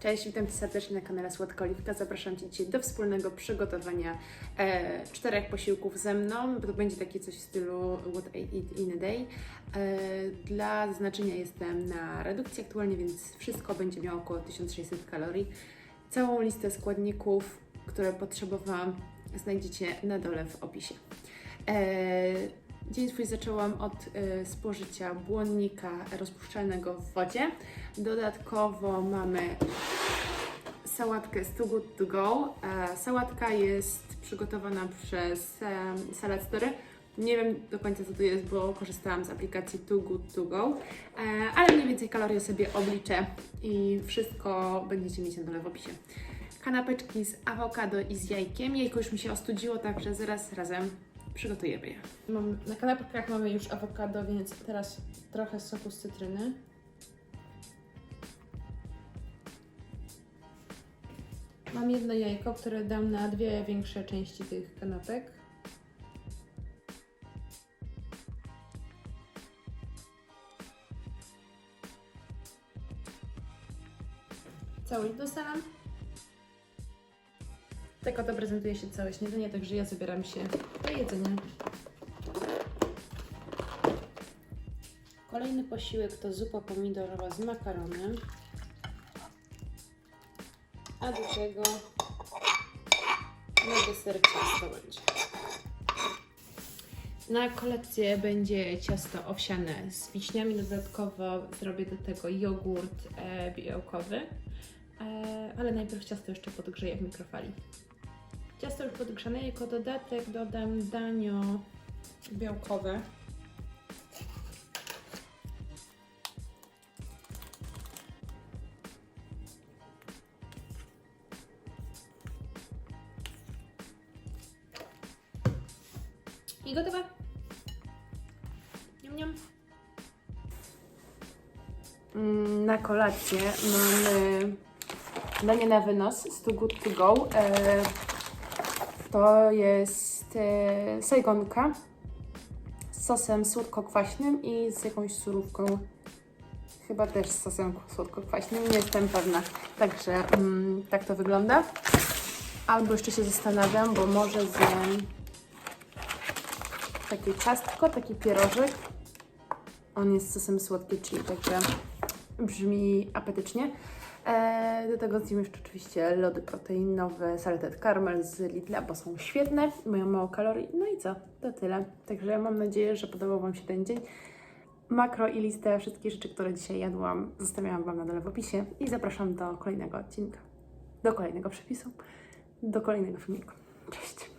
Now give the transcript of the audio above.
Cześć, witam Cię serdecznie na kanale Słodka Oliwka. Zapraszam Cię dzisiaj do wspólnego przygotowania e, czterech posiłków ze mną. To będzie takie coś w stylu What I Eat in a Day. E, dla zaznaczenia jestem na redukcji aktualnie, więc wszystko będzie miało około 1600 kalorii. Całą listę składników, które potrzebowałam, znajdziecie na dole w opisie. E, Dzień swój zaczęłam od e, spożycia błonnika rozpuszczalnego w wodzie. Dodatkowo mamy sałatkę z Too Good To Go. E, sałatka jest przygotowana przez e, Salad Story. Nie wiem do końca co to jest, bo korzystałam z aplikacji Too Good To Go, e, ale mniej więcej kalorie sobie obliczę i wszystko będziecie mieć na dole w opisie. Kanapeczki z awokado i z jajkiem. Jajko już mi się ostudziło, także zaraz razem przygotujemy je. Mam, na kanapkach mamy już awokado, więc teraz trochę soku z cytryny. Mam jedno jajko, które dam na dwie większe części tych kanapek. Całość dosalam. Tak oto prezentuje się całe śniadanie, także ja zabieram się do. Kolejny posiłek to zupa pomidorowa z makaronem. A do tego na deser ciasto będzie. Na kolekcję będzie ciasto owsiane z wiśniami. Dodatkowo zrobię do tego jogurt e, białkowy. E, ale najpierw ciasto jeszcze podgrzeję w mikrofali. Ciasto już podgrzane, jako dodatek dodam danio białkowe. I gotowe. Niam, niam. Mm, Na kolację mamy danie na wynos z Too Good To Go. To jest e, sajgonka z sosem słodko-kwaśnym i z jakąś surówką. Chyba też z sosem słodko-kwaśnym, nie jestem pewna. Także mm, tak to wygląda. Albo jeszcze się zastanawiam, bo może zjem takie ciastko, taki pierożek. On jest z sosem słodki, czyli także brzmi apetycznie. E, do tego zjem jeszcze oczywiście lody proteinowe, salatet caramel z Lidla, bo są świetne, mają mało kalorii. No i co? To tyle. Także mam nadzieję, że podobał Wam się ten dzień. Makro i listę wszystkich rzeczy, które dzisiaj jadłam, zostawiałam Wam na dole w opisie i zapraszam do kolejnego odcinka, do kolejnego przepisu, do kolejnego filmiku. Cześć!